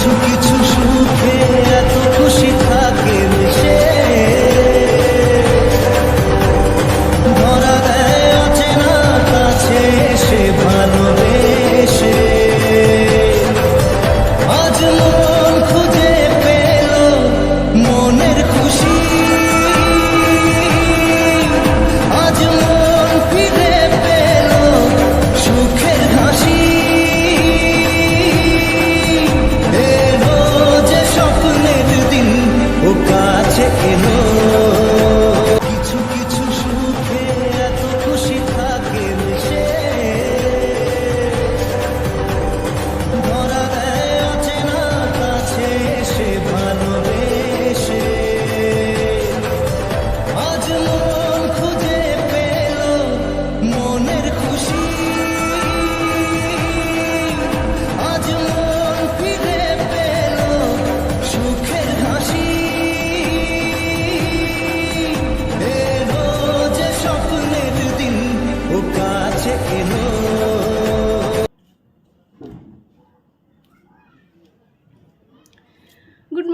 কিছু কিছু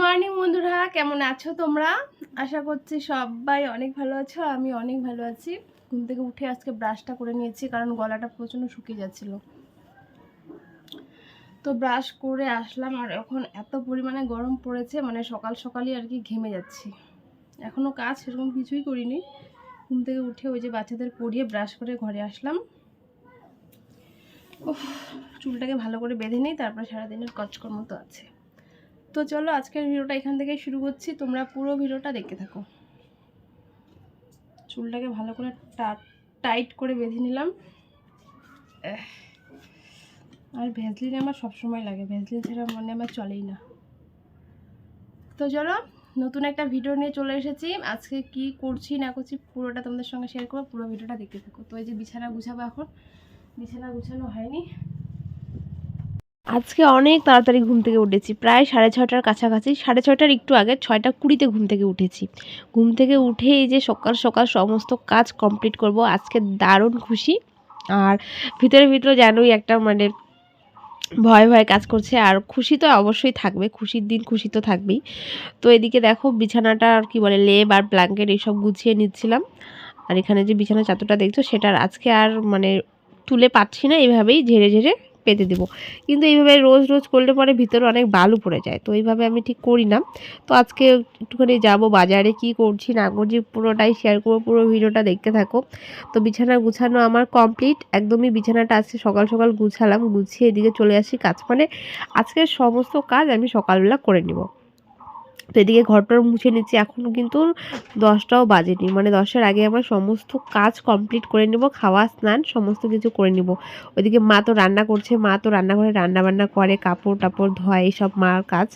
মর্নিং বন্ধুরা, কেমন আছো তোমরা? আশা করছি সবাই অনেক ভালো আছো, আমি অনেক ভালো আছি। ঘুম থেকে উঠে আজকে ব্রাশটা করে নিয়েছি, কারণ গলাটা প্রচণ্ড শুকিয়ে যাচ্ছিল। তো ব্রাশ করে আসলাম, আর এখন এত পরিমাণে গরম পড়েছে মানে সকাল সকালই আর কি ঘেমে যাচ্ছি। এখনও কাজ সেরকম কিছুই করিনি। ঘুম থেকে উঠে ওই যে বাচ্চাদের পরিয়ে ব্রাশ করে ঘরে আসলাম। চুলটাকে ভালো করে বেঁধে নিই, তারপরে সারাদিনের কচকর্ম তো আছে। তো চলো আজকের ভিডিওটা এখান থেকে শুরু করছি। তোমরা পুরো ভিডিওটা দেখতে থাকো। চুলটাকে ভালো করে টাইট করে বেঁধে নিলাম। আর ভ্যাসলিন আমার সবসময় লাগে। ভ্যাসলিন ছাড়া মনে আমার চলেই না। তো চলো, নতুন একটা ভিডিও নিয়ে চলে এসেছি। আজকে কি করছি, না করছি পুরোটা তোমাদের সঙ্গে শেয়ার করব। পুরো ভিডিওটা দেখতে থাকো। তো এই যে বিছানা গুছাবো এখন। বিছানা গুছানো হয়নি। আজকে অনেক তাড়াতাড়ি ঘুম থেকে উঠেছি। প্রায় সাড়ে ছটার কাছাকাছি, সাড়ে ছটার একটু আগে ছয়টা কুড়িতে ঘুম থেকে উঠেছি। ঘুম থেকে উঠে এই যে সকাল সকাল সমস্ত কাজ কমপ্লিট করব, আজকে দারুণ খুশি। আর ভিতরে ভিতরে জানোই একটা মানে ভয় ভয় কাজ করছে, আর খুশি তো অবশ্যই থাকবে, খুশির দিন খুশি তো থাকবেই। তো এদিকে দেখো বিছানাটা আর কি বলে, লেপ আর ব্ল্যাঙ্কেট এইসব গুছিয়ে নিচ্ছিলাম। আর এখানে যে বিছানা চাদরটা দেখছ, সেটার আজকে আর মানে তুলে পাচ্ছি না এইভাবেই ঝেড়ে ঝেড়ে পেতে দেবো। কিন্তু এইভাবে রোজ রোজ করলে পরে ভিতরে অনেক বালু পড়ে যায়। তো এইভাবে আমি ঠিক করি না। তো আজকে একটুখানি যাব বাজারে কি করছি না করছি পুরোটাই শেয়ার করব, পুরো ভিডিওটা দেখতে থাকো। তো বিছানা গুছানো আমার কমপ্লিট একদমই বিছানাটা আজকে সকাল সকাল গুছালাম, গুছিয়ে এদিকে চলে আসি কাজ মানে আজকের সমস্ত কাজ আমি সকালবেলা করে নিব। তো এদিকে ঘরটার মুছে নিচ্ছি। এখনও কিন্তু দশটাও বাজেনি। মানে দশটার আগে আমার সমস্ত কাজ কমপ্লিট করে নেব, খাওয়া, স্নান সমস্ত কিছু করে নিব। ওইদিকে মা তো রান্না করছে, মা তো রান্নাঘরে রান্না বান্না করে, কাপড় টাপড় ধোয়, এইসব মার কাজ।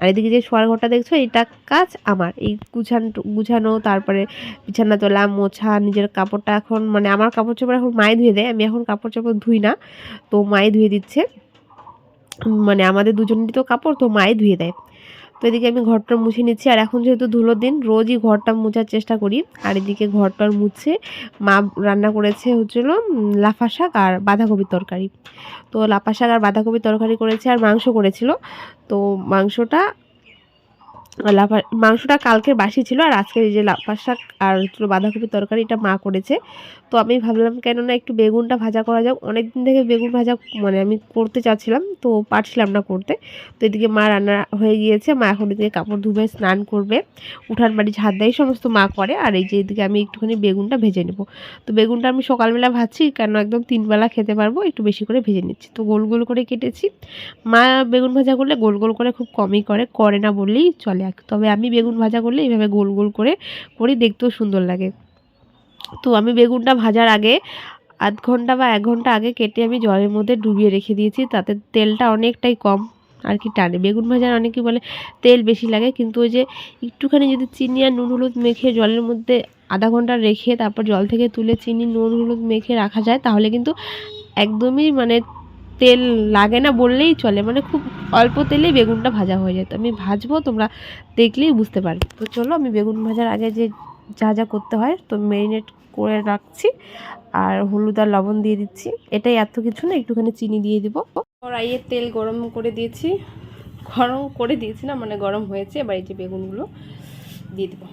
আর এদিকে যে শোয়ার ঘরটা দেখছ, এটা কাজ আমার। এই গুছান, গুছানো, তারপরে বিছানা তোলা, মোছা, নিজের কাপড়টা এখন মানে আমার কাপড় চোপড় এখন মায়ে ধুয়ে দেয়। আমি এখন কাপড় চোপড় ধুই না, তো মায়ে ধুয়ে দিচ্ছে। মানে আমাদের দুজনেরই তো কাপড়, তো মায়ে ধুয়ে দেয়। তো এদিকে আমি ঘরটা মুছে নিচ্ছি। আর এখন যেহেতু ধুলো দিন, রোজই ঘরটা মুছার চেষ্টা করি। আর এদিকে ঘরটার মুছে মা রান্না করেছে হচ্ছিল লাফা শাক আর বাঁধাকপির তরকারি। তো লাফা শাক আর বাঁধাকপির তরকারি করেছে আর মাংস করেছিল। তো মাংসটা লাফা মাংসটা কালকের বাসি ছিল আর আজকের এই যে লাফা শাক আর বাঁধাকপির তরকারি এটা মা করেছে। তো আমি ভাবলাম কেননা একটু বেগুনটা ভাজা করা যাক। অনেক দিন থেকে বেগুন ভাজা মানে আমি করতে চাচ্ছিলাম, তো পারছিলাম না করতে। তো এদিকে মা রান্না হয়ে গিয়েছে, মা এখন এদিকে কাপড় ধুবে, স্নান করবে। উঠান বাড়ি ঝাড় দেয়, সমস্ত মা করে। আর এই যে এদিকে আমি একটুখানি বেগুনটা ভেজে নেব। তো বেগুনটা আমি সকালবেলা ভাজছি, কেন একদম তিনবেলা খেতে পারব, একটু বেশি করে ভেজে নিচ্ছি। তো গোল গোল করে কেটেছি। মা বেগুন ভাজা করলে গোল গোল করে খুব কমই করে করে না বললেই চলে। আর কি। তবে আমি বেগুন ভাজা করলে এইভাবে গোল গোল করে করি, দেখতেও সুন্দর লাগে তো আমি বেগুনটা ভাজার আগে আধ ঘণ্টা বা এক ঘণ্টা আগে কেটে আমি জলের মধ্যে ডুবিয়ে রেখে দিয়েছি, তাতে তেলটা অনেকটাই কম আর কি টানে বেগুন ভাজার অনেকেই বলে, তেল বেশি লাগে, কিন্তু ওই যে একটুখানি যদি চিনি আর নুন হলুদ মেখে জলের মধ্যে আধা ঘণ্টা রেখে তারপর জল থেকে তুলে চিনি, নুন হলুদ মেখে রাখা যায়, তাহলে কিন্তু একদমই মানে তেল লাগে না বললেই চলে মানে খুব অল্প তেলেই বেগুনটা ভাজা হয়ে যায় তো আমি ভাজবো, তোমরা দেখলেই বুঝতে পারবে। তো চলো, আমি বেগুন ভাজার আগে যে যা যা করতে হয়, তো মেরিনেট করে রাখছি আর হলুদ আর লবণ দিয়ে দিচ্ছি। এটাই এত কিছু না, একটুখানি চিনি দিয়ে দিব। কড়াইয়ে তেল গরম করে দিয়েছি, গরম করে দিয়েছি না মানে গরম হয়েছে, এবার এই যে বেগুনগুলো দিয়ে দেবো।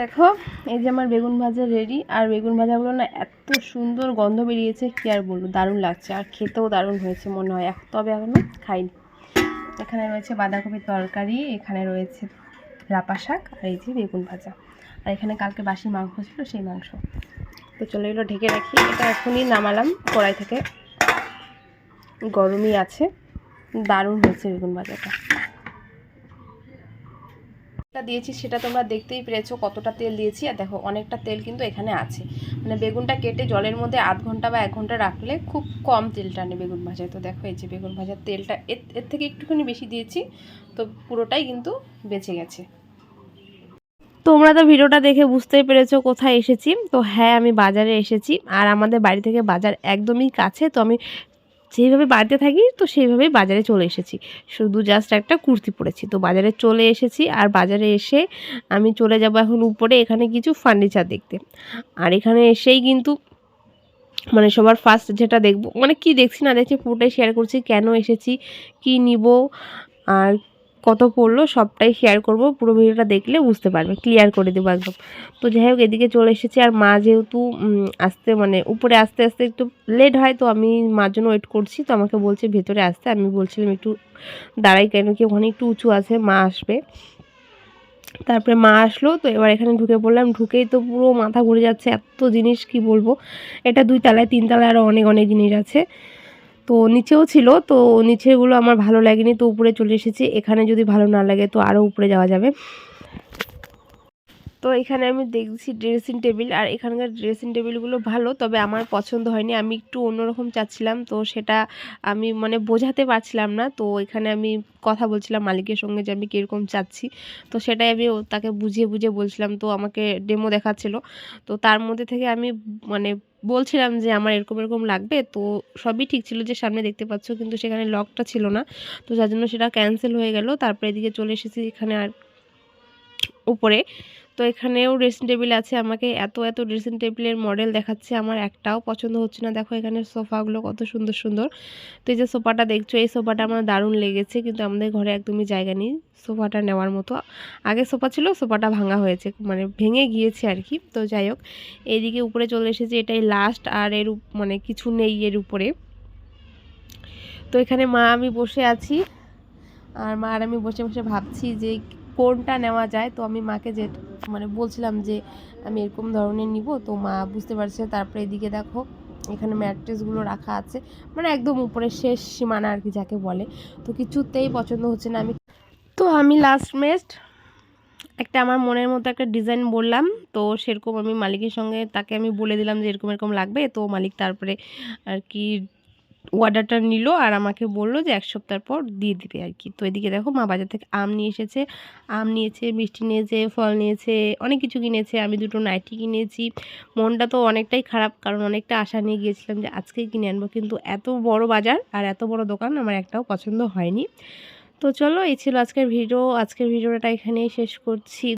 দেখো, এই যে আমার বেগুন ভাজা রেডি আর বেগুন ভাজাগুলো না এত সুন্দর গন্ধ বেরিয়েছে, কি আর বলব, দারুণ লাগছে, আর খেতেও দারুণ হয়েছে মনে হয় তবে এখনও খাইনি। এখানে রয়েছে বাঁধাকপির তরকারি, এখানে রয়েছে লাপা শাক, আর এই যে বেগুন ভাজা। আর এখানে কালকে বাসি মাংস ছিল, সেই মাংস। তো চলে এগুলো ঢেকে রাখি, এটা এখনই নামালাম কড়াই থেকে। গরমই আছে, দারুণ হয়েছে বেগুন ভাজাটা। যেটা দিয়েছি, সেটা তোমরা দেখতেই পেরেছ কতটা তেল দিয়েছি। আর দেখো, অনেকটা তেল কিন্তু এখানে আছে। মানে বেগুনটা কেটে জলের মধ্যে আধ ঘণ্টা বা এক ঘণ্টা রাখলে খুব কম তেল টানে বেগুন ভাজায়। তো দেখো, এই যে বেগুন ভাজার তেলটা এর থেকে একটুখানি বেশি দিয়েছি, তো পুরোটাই কিন্তু বেঁচে গেছে। তোমরা তো ভিডিওটা দেখে বুঝতেই পেরেছ কোথায় এসেছি। তো হ্যাঁ আমি বাজারে এসেছি, আর আমাদের বাড়ি থেকে বাজার একদমই কাছে। তো আমি যেইভাবে বাড়িতে থাকি, তো সেইভাবে বাজারে চলে এসেছি। শুধু জাস্ট একটা কুর্তি পরেছি। তো বাজারে চলে এসেছি আর বাজারে এসে আমি চলে যাব এখন উপরে এখানে কিছু ফার্নিচার দেখতে। আর এখানে এসেই কিন্তু মানে সবার ফার্স্ট যেটা দেখব মানে কি দেখছি না দেখছি পুরোটাই শেয়ার করছি, কেন এসেছি, কি নিব, আর কত পড়ল সবটাই শেয়ার করব, পুরো ভিডিওটা দেখলে বুঝতে পারবে ক্লিয়ার করে দেবো একদম। তো যাই হোক, এদিকে চলে এসেছি, আর মা যেহেতু আসতে মানে উপরে আসতে আসতে একটু লেট হয়, তো আমি মার জন্য ওয়েট করছি, তো আমাকে বলছে ভেতরে আসতে, আমি বলছিলাম একটু দাঁড়াই কেন কি ওখানে একটু উঁচু আছে, মা আসবে। তারপরে মা আসলো, তো এবার এখানে ঢুকে পড়লাম, ঢুকেই তো পুরো মাথা ঘুরে যাচ্ছে, এত জিনিস কি বলব? এটা দুই তলায়, তিন তলায় আরও অনেক অনেক জিনিস আছে। তো নিচেও ছিল, তো নিচেগুলো আমার ভালো লাগেনি, তো উপরে চলে এসেছি। এখানে যদি ভালো না লাগে তো আরও উপরে যাওয়া যাবে। তো এখানে আমি দেখছি ড্রেসিং টেবিল আর এখানকার ড্রেসিং টেবিলগুলো ভালো, তবে আমার পছন্দ হয়নি। আমি একটু অন্যরকম চাচ্ছিলাম, তো সেটা আমি মানে বোঝাতে পারছিলাম না। তো এখানে আমি কথা বলছিলাম মালিকের সঙ্গে যে আমি কীরকম চাচ্ছি। তো সেটাই আমি তাকে বুঝিয়ে বুঝিয়ে বলছিলাম, তো আমাকে ডেমো দেখাচ্ছিল। তো তার মধ্যে থেকে আমি মানে বলছিলাম যে আমার এরকম এরকম লাগবে, তো সবই ঠিক ছিল যে সামনে দেখতে পাচ্ছ, কিন্তু সেখানে লকটা ছিল না। তো যার জন্য সেটা ক্যান্সেল হয়ে গেল। তারপরে এদিকে চলে এসেছি এখানে আর উপরে। তো এখানেও ড্রেসিং টেবিল আছে। আমাকে এত এত ড্রেসিং টেবিলের মডেল দেখাচ্ছে। আমার একটাও পছন্দ হচ্ছে না। দেখো এখানে সোফাগুলো কত সুন্দর সুন্দর। তো এই যে সোফাটা দেখছ, এই সোফাটা আমার দারুণ লেগেছে। কিন্তু আমাদের ঘরে একদমই জায়গা নেই সোফাটা নেওয়ার মতো। আগে সোফা ছিল, সোফাটা ভাঙা হয়েছে মানে ভেঙে গিয়েছে আর কি। তো যাই হোক, এইদিকে উপরে চলে এসেছে। এটাই লাস্ট আর এর মানে কিছু নেই এর উপরে। তো এখানে মা আমি বসে আছি। আর মা আর আমি বসে বসে ভাবছি যে কোনটা নেওয়া যায়। তো আমি মাকে যে মানে বলছিলাম যে, আমি এরকম ধরনের নিব। তো মা বুঝতে পারছে। তারপরে এদিকে দেখো, এখানে ম্যাট্রেসগুলো রাখা আছে। মানে একদম উপরে শেষ সীমানা আর কি যাকে বলে। তো কিছুতেই পছন্দ হচ্ছে না। আমি তো আমি লাস্ট মেস্ট একটা আমার মনের মতো একটা ডিজাইন বললাম। তো সেরকম আমি মালিকের সঙ্গে তাকে আমি বলে দিলাম যে, এরকম এরকম লাগবে। তো মালিক তারপরে আর কি অর্ডারটা নিল আর আমাকে বলল যে এক সপ্তাহ পর দিয়ে দিবে আর কি। তো এদিকে দেখো মা বাজার থেকে আম নিয়ে এসেছে। আম নিয়েছে, মিষ্টি নিয়েছে, ফল নিয়েছে, অনেক কিছু কিনেছে। আমি দুটো নাইটি কিনেছি। মনটা তো অনেকটাই খারাপ কারণ অনেকটা আশা নিয়ে গিয়েছিলাম যে আজকেই কিনে আনব। কিন্তু এত বড় বাজার আর এত বড় দোকান আমার একটাও পছন্দ হয়নি। তো চলো, এই ছিল আজকের ভিডিও। আজকের ভিডিওটা এখানেই শেষ করছি।